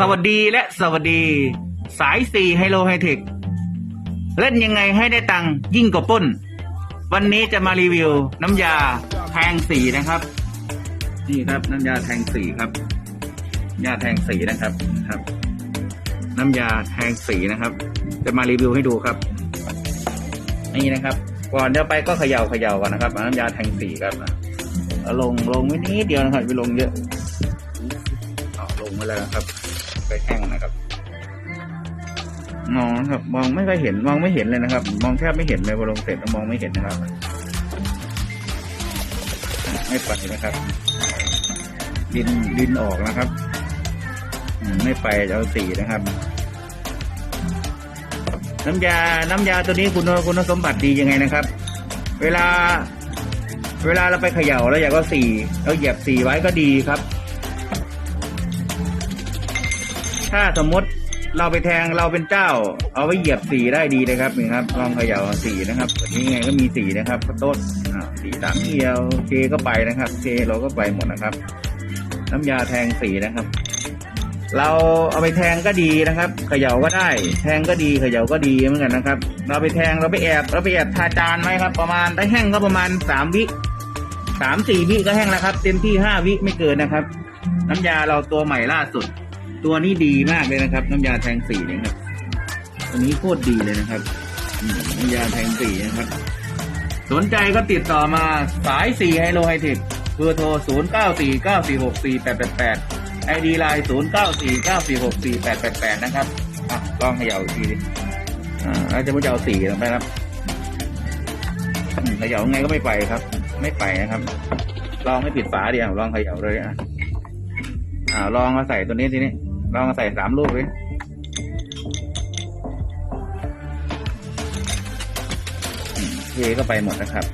สวัสดีและสวัสดี สายสี่ไฮโลไฮเทคเล่นยังไงให้ได้ตังค์ยิ่งกว่าป้น วันนี้จะมารีวิวน้ำยาแทงสีนะครับ นี่ครับน้ำยาแทงสีครับยาแทงสีนะครับครับ น้ำยาแทงสีนะครับ จะมารีวิวให้ดูครับ นี่นะครับ ก่อนจะไปก็เขย่าเขย่าก่อนนะครับน้ำยาแทงสีครับเอาลงลงไว้นิดเดียวนะครับไปลงเยอะเอาลงไปแล้วครับ ไปแห้งนะครับมองนะครับมองไม่ค่อยเห็นมองไม่เห็นเลยนะครับ มองแทบไม่เห็นเลยพอลงเสร็จแล้วมองไม่เห็นนะครับ ไม่ไปนะครับ ดินดินออกนะครับไม่ไปเอาสีนะครับ น้ำยา น้ำยาตัวนี้คุณคุณสมบัติดียังไงนะครับ เวลา เวลาเราไปเขย่าแล้วอยากก็สีเราเหยียบสีไว้ก็ดีครับ ถ้าสมมติเราไปแทงเราเป็นเจ้า เอาไว้เหยียบสีได้ดีเลยครับนี่ครับลองเขย่าสีนะครับนี้ไงก็มีสีนะครับก็ต้นสีสามเอียวเคก็ไปนะครับเคเราก็ไปหมดนะครับ น้ำยาแทงสีนะครับ เราเอาไปแทงก็ดีนะครับเขย่าก็ได้ แทงก็ดีเขย่าก็ดีเหมือนกันนะครับ เราไปแทงเราไปแอบเราไปแอบทาจานไว้ครับ ประมาณถ้แห้งก็ประมาณสามวิสามสี่วิก็แห้งแล้วครับ เต็มที่ห้าวิไม่เกินนะครับ น้ำยาเราตัวใหม่ล่าสุด ตัวนี้ดีมากเลยนะครับ น้ำยาแทงสีเนี่ยครับตัวนี้โคตรดีเลยนะครับน้ำยาแทงสีนะครับ สนใจก็ติดต่อมาสายสี่ไฮโลไฮเทคเบอร์โทร 0 9 4 9 4 6 4 8 8 8ไอดีไลน์0 9 4 9 4 6 4 8 8 8 นะครับอะกล้องเขย่าอีกทีอ่าแล้วจะไม่จะเอาสีลงไปครับเขย่าไงก็ไม่ไปครับ ไม่ไปนะครับ ลองไม่ปิดฝาเดียวลองเขย่าเลยอะอ่าลองมาใส่ตัวนี้ทีนี้ ลองมาใส่สามลูกเลยอืมเทก็ไปหมดนะครับ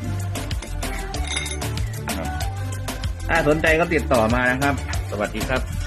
ถ้าสนใจก็ติดต่อมานะครับ สวัสดีครับ